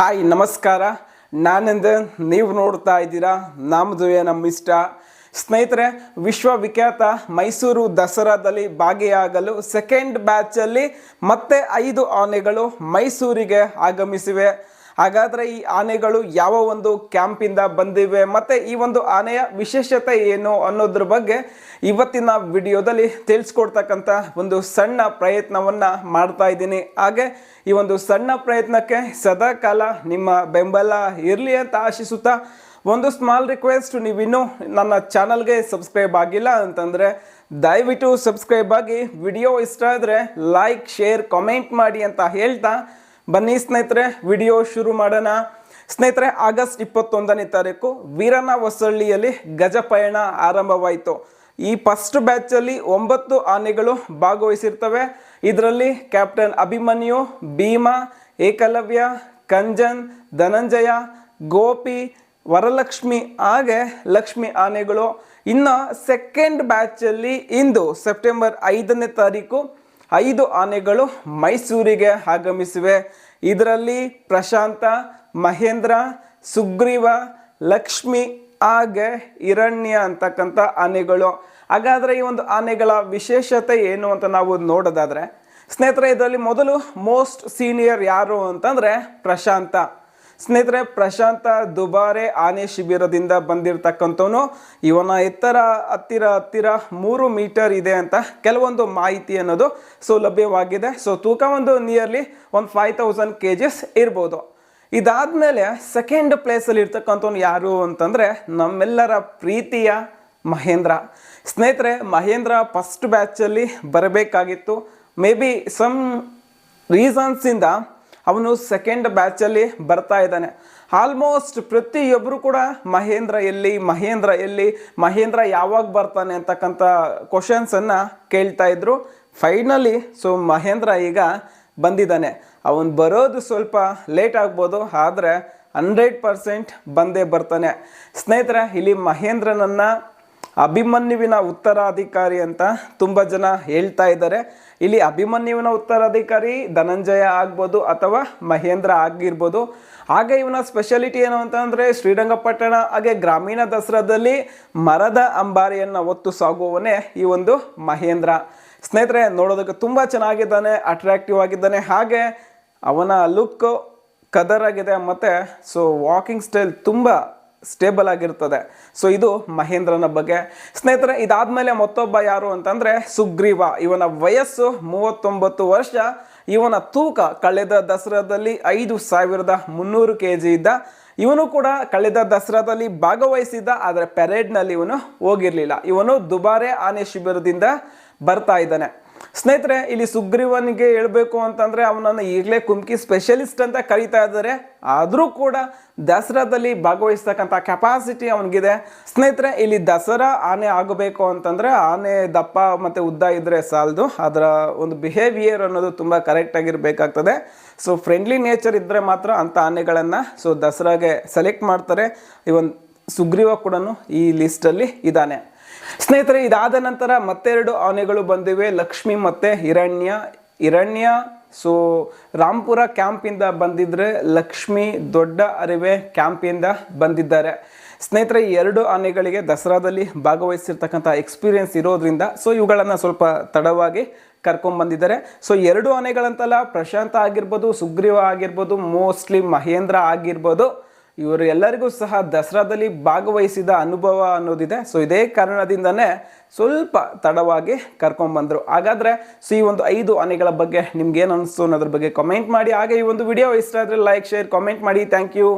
Hi, ನಮಸ್ಕಾರ. ನಾನಂದ ನೀವು ನೋಡ್ತಾ ಇದ್ದೀರಾ ನಮ್ಮದು ನಮ್ಮ ಇಷ್ಟ ಸ್ನೇಹಿತರೆ, ವಿಶ್ವವಿಖ್ಯಾತ ಮೈಸೂರು ದಸರಾದಲ್ಲಿ ಭಾಗಿಯಾಗಲು ಸೆಕೆಂಡ್ ಬ್ಯಾಚಲ್ಲಿ ಮತ್ತೆ ಐದು ಆನೆಗಳು ಮೈಸೂರಿಗೆ ಆಗಮಿಸಿವೆ. ಹಾಗಾದರೆ ಈ ಆನೆಗಳು ಯಾವ ಒಂದು ಕ್ಯಾಂಪಿಂದ ಬಂದಿವೆ ಮತ್ತು ಈ ಒಂದು ಆನೆಯ ವಿಶೇಷತೆ ಏನು ಅನ್ನೋದ್ರ ಬಗ್ಗೆ ಇವತ್ತಿನ ವಿಡಿಯೋದಲ್ಲಿ ತಿಳಿಸ್ಕೊಡ್ತಕ್ಕಂಥ ಒಂದು ಸಣ್ಣ ಪ್ರಯತ್ನವನ್ನು ಮಾಡ್ತಾ ಇದ್ದೀನಿ. ಹಾಗೆ ಈ ಒಂದು ಸಣ್ಣ ಪ್ರಯತ್ನಕ್ಕೆ ಸದಾ ಕಾಲ ನಿಮ್ಮ ಬೆಂಬಲ ಇರಲಿ ಅಂತ ಆಶಿಸುತ್ತಾ ಒಂದು ಸ್ಮಾಲ್ ರಿಕ್ವೆಸ್ಟ್ ನೀವಿನ್ನೂ ನನ್ನ ಚಾನಲ್ಗೆ ಸಬ್ಸ್ಕ್ರೈಬ್ ಆಗಿಲ್ಲ ಅಂತಂದರೆ ದಯವಿಟ್ಟು ಸಬ್ಸ್ಕ್ರೈಬ್ ಆಗಿ. ವಿಡಿಯೋ ಇಷ್ಟ ಆದರೆ ಲೈಕ್ ಶೇರ್ ಕಾಮೆಂಟ್ ಮಾಡಿ ಅಂತ ಹೇಳ್ತಾ ಬನ್ನಿ ಸ್ನೇಹಿತರೆ, ವಿಡಿಯೋ ಶುರು ಮಾಡೋಣ. ಸ್ನೇಹಿತರೆ, ಆಗಸ್ಟ್ ಇಪ್ಪತ್ತೊಂದನೇ ತಾರೀಕು ವೀರನ ಹೊಸಳ್ಳಿಯಲ್ಲಿ ಗಜಪಯಣ ಆರಂಭವಾಯಿತು. ಈ ಫಸ್ಟ್ ಬ್ಯಾಚಲ್ಲಿ ಒಂಬತ್ತು ಆನೆಗಳು ಭಾಗವಹಿಸಿರ್ತವೆ. ಇದರಲ್ಲಿ ಕ್ಯಾಪ್ಟನ್ ಅಭಿಮನ್ಯು, ಭೀಮಾ, ಏಕಲವ್ಯ, ಕಂಜನ್, ಧನಂಜಯ, ಗೋಪಿ, ವರಲಕ್ಷ್ಮಿ, ಹಾಗೆ ಲಕ್ಷ್ಮಿ ಆನೆಗಳು. ಇನ್ನು ಸೆಕೆಂಡ್ ಬ್ಯಾಚಲ್ಲಿ ಇಂದು ಸೆಪ್ಟೆಂಬರ್ ಐದನೇ ತಾರೀಕು ಐದು ಆನೆಗಳು ಮೈಸೂರಿಗೆ ಆಗಮಿಸಿವೆ. ಇದರಲ್ಲಿ ಪ್ರಶಾಂತ, ಮಹೇಂದ್ರ, ಸುಗ್ರೀವ, ಲಕ್ಷ್ಮಿ ಹಾಗೆ ಹಿರಣ್ಯ ಅಂತಕ್ಕಂಥ ಆನೆಗಳು. ಹಾಗಾದರೆ ಈ ಒಂದು ಆನೆಗಳ ವಿಶೇಷತೆ ಏನು ಅಂತ ನಾವು ನೋಡೋದಾದರೆ, ಸ್ನೇಹಿತರೆ, ಇದರಲ್ಲಿ ಮೊದಲು ಮೋಸ್ಟ್ ಸೀನಿಯರ್ ಯಾರು ಅಂತಂದರೆ ಪ್ರಶಾಂತ. ಸ್ನೇಹಿತರೆ, ಪ್ರಶಾಂತ ದುಬಾರೆ ಆನೆ ಶಿಬಿರದಿಂದ ಬಂದಿರತಕ್ಕಂಥವನು. ಇವನ ಎತ್ತರ ಹತ್ತಿರ ಹತ್ತಿರ ಮೂರು ಮೀಟರ್ ಇದೆ ಅಂತ ಕೆಲವೊಂದು ಮಾಹಿತಿ ಅನ್ನೋದು ಸೊ ಲಭ್ಯವಾಗಿದೆ ಸೊ ತೂಕ ಒಂದು ನಿಯರ್ಲಿ ಒಂದು ಫೈವ್ ತೌಸಂಡ್ ಕೆ ಜಿಸ್ ಇರ್ಬೋದು. ಇದಾದಮೇಲೆ ಸೆಕೆಂಡ್ ಪ್ಲೇಸಲ್ಲಿ ಇರ್ತಕ್ಕಂಥವ್ನು ಯಾರು ಅಂತಂದರೆ ನಮ್ಮೆಲ್ಲರ ಪ್ರೀತಿಯ ಮಹೇಂದ್ರ. ಸ್ನೇಹಿತರೆ, ಮಹೇಂದ್ರ ಫಸ್ಟ್ ಬ್ಯಾಚಲ್ಲಿ ಬರಬೇಕಾಗಿತ್ತು. ಮೇ ಬಿ ಸಮ್ ರೀಸನ್ಸಿಂದ ಅವನು ಸೆಕೆಂಡ್ ಬ್ಯಾಚಲ್ಲಿ ಬರ್ತಾ ಇದ್ದಾನೆ. ಆಲ್ಮೋಸ್ಟ್ ಪ್ರತಿಯೊಬ್ಬರು ಕೂಡ ಮಹೇಂದ್ರ ಎಲ್ಲಿ ಮಹೇಂದ್ರ ಎಲ್ಲಿ, ಮಹೇಂದ್ರ ಯಾವಾಗ ಬರ್ತಾನೆ ಅಂತಕ್ಕಂಥ ಕ್ವಶನ್ಸನ್ನು ಕೇಳ್ತಾ ಇದ್ರು. ಫೈನಲಿ ಸೊ ಮಹೇಂದ್ರ ಈಗ ಬಂದಿದ್ದಾನೆ. ಅವನು ಬರೋದು ಸ್ವಲ್ಪ ಲೇಟ್ ಆಗ್ಬೋದು, ಆದರೆ ಹಂಡ್ರೆಡ್ ಪರ್ಸೆಂಟ್ ಬಂದೇ ಬರ್ತಾನೆ. ಸ್ನೇಹಿತರೆ, ಇಲ್ಲಿ ಮಹೇಂದ್ರನನ್ನು ಅಭಿಮನ್ಯುವಿನ ಉತ್ತರಾಧಿಕಾರಿ ಅಂತ ತುಂಬ ಜನ ಹೇಳ್ತಾ ಇದ್ದಾರೆ. ಇಲ್ಲಿ ಅಭಿಮನ್ಯುವಿನ ಉತ್ತರಾಧಿಕಾರಿ ಧನಂಜಯ ಆಗ್ಬೋದು ಅಥವಾ ಮಹೇಂದ್ರ ಆಗಿರ್ಬೋದು. ಹಾಗೆ ಇವನ ಸ್ಪೆಷಾಲಿಟಿ ಏನು ಅಂತಂದರೆ ಶ್ರೀರಂಗಪಟ್ಟಣ, ಹಾಗೆ ಗ್ರಾಮೀಣ ದಸರಾದಲ್ಲಿ ಮರದ ಅಂಬಾರಿಯನ್ನು ಹೊತ್ತು ಸಾಗುವವನೇ ಈ ಒಂದು ಮಹೇಂದ್ರ. ಸ್ನೇಹಿತರೆ, ನೋಡೋದಕ್ಕೆ ತುಂಬ ಚೆನ್ನಾಗಿದ್ದಾನೆ ಅಟ್ರಾಕ್ಟಿವ್ ಆಗಿದ್ದಾನೆ. ಹಾಗೆ ಅವನ ಲುಕ್ ಕದರ್ ಆಗಿದೆ ಮತ್ತು ಸೊ ವಾಕಿಂಗ್ ಸ್ಟೈಲ್ ತುಂಬ ಸ್ಟೇಬಲ್ ಆಗಿರ್ತದೆ. ಸೊ ಇದು ಮಹೇಂದ್ರನ ಬಗ್ಗೆ. ಸ್ನೇಹಿತರೆ, ಇದಾದ್ಮೇಲೆ ಮತ್ತೊಬ್ಬ ಯಾರು ಅಂತಂದ್ರೆ ಸುಗ್ರೀವ. ಇವನ ವಯಸ್ಸು ಮೂವತ್ತೊಂಬತ್ತು ವರ್ಷ. ಇವನ ತೂಕ ಕಳೆದ ದಸರಾದಲ್ಲಿ ಐದು ಸಾವಿರದ ಮುನ್ನೂರು ಕೆ ಜಿ ಇದ್ದ. ಇವನು ಕೂಡ ಕಳೆದ ದಸರಾದಲ್ಲಿ ಭಾಗವಹಿಸಿದ್ದ, ಆದರೆ ಪೆರೇಡ್ನಲ್ಲಿ ಇವನು ಹೋಗಿರಲಿಲ್ಲ. ಇವನು ದುಬಾರೆ ಆನೆ ಶಿಬಿರದಿಂದ ಬರ್ತಾ ಇದ್ದಾನೆ. ಸ್ನೇಹಿತರೆ, ಇಲ್ಲಿ ಸುಗ್ರೀವನಿಗೆ ಹೇಳ್ಬೇಕು ಅಂತಂದ್ರೆ ಅವನನ್ನು ಈಗಲೇ ಕುಮ್ಕಿ ಸ್ಪೆಷಲಿಸ್ಟ್ ಅಂತ ಕರೀತಾ ಇದ್ದಾರೆ. ಆದರೂ ಕೂಡ ದಸರಾದಲ್ಲಿ ಭಾಗವಹಿಸ್ತಕ್ಕಂಥ ಕೆಪಾಸಿಟಿ ಅವನಿಗಿದೆ. ಸ್ನೇಹಿತರೆ, ಇಲ್ಲಿ ದಸರಾ ಆನೆ ಆಗಬೇಕು ಅಂತಂದ್ರೆ ಆನೆ, ದಪ್ಪ ಮತ್ತೆ ಉದ್ದ ಇದ್ದರೆ ಸಾಲದು. ಅದರ ಒಂದು ಬಿಹೇವಿಯರ್ ಅನ್ನೋದು ತುಂಬ ಕರೆಕ್ಟ್ ಆಗಿರ್ಬೇಕಾಗ್ತದೆ. ಸೊ ಫ್ರೆಂಡ್ಲಿ ನೇಚರ್ ಇದ್ದರೆ ಮಾತ್ರ ಅಂಥ ಆನೆಗಳನ್ನು ಸೊ ದಸರಾಗೆ ಸೆಲೆಕ್ಟ್ ಮಾಡ್ತಾರೆ. ಇವನ್ ಸುಗ್ರೀವ ಕೂಡ ಈ ಲಿಸ್ಟಲ್ಲಿ ಇದ್ದಾನೆ. ಸ್ನೇಹಿತರೆ, ಇದಾದ ನಂತರ ಮತ್ತೆರಡು ಆನೆಗಳು ಬಂದಿವೆ. ಲಕ್ಷ್ಮಿ ಮತ್ತು ಹಿರಣ್ಯ. ಹಿರಣ್ಯ ಸೊ ರಾಂಪುರ ಕ್ಯಾಂಪಿಂದ ಬಂದಿದ್ರೆ ಲಕ್ಷ್ಮಿ ದೊಡ್ಡ ಅರಿವೆ ಕ್ಯಾಂಪಿಂದ ಬಂದಿದ್ದಾರೆ. ಸ್ನೇಹಿತರೆ ಎರಡು ಆನೆಗಳಿಗೆ ದಸರಾದಲ್ಲಿ ಭಾಗವಹಿಸಿರ್ತಕ್ಕಂಥ ಎಕ್ಸ್ಪೀರಿಯನ್ಸ್ ಇರೋದ್ರಿಂದ ಸೊ ಇವುಗಳನ್ನು ಸ್ವಲ್ಪ ತಡವಾಗಿ ಕರ್ಕೊಂಡ್ಬಂದಿದ್ದಾರೆ ಸೊ ಎರಡು ಆನೆಗಳಂತಲ್ಲ, ಪ್ರಶಾಂತ ಆಗಿರ್ಬೋದು, ಸುಗ್ರೀವ ಆಗಿರ್ಬೋದು ಮೋಸ್ಟ್ಲಿ ಮಹೇಂದ್ರ ಆಗಿರ್ಬೋದು. ಇವರು ಎಲ್ಲರಿಗೂ ಸಹ ದಸರಾದಲ್ಲಿ ಭಾಗವಹಿಸಿದ ಅನುಭವ ಅನ್ನೋದಿದೆ. ಸೊ ಇದೇ ಕಾರಣದಿಂದನೇ ಸ್ವಲ್ಪ ತಡವಾಗಿ ಕರ್ಕೊಂಡ್ಬಂದರು ಹಾಗಾದರೆ ಸೊ ಈ ಒಂದು ಐದು ಆನೆಗಳ ಬಗ್ಗೆ ನಿಮ್ಗೆ ಏನು ಅನಿಸ್ತು ಅನ್ನೋದ್ರ ಬಗ್ಗೆ ಕಮೆಂಟ್ ಮಾಡಿ. ಹಾಗೆ ಈ ಒಂದು ವಿಡಿಯೋ ಇಷ್ಟ ಆದರೆ ಲೈಕ್ ಶೇರ್ ಕಾಮೆಂಟ್ ಮಾಡಿ. Thank you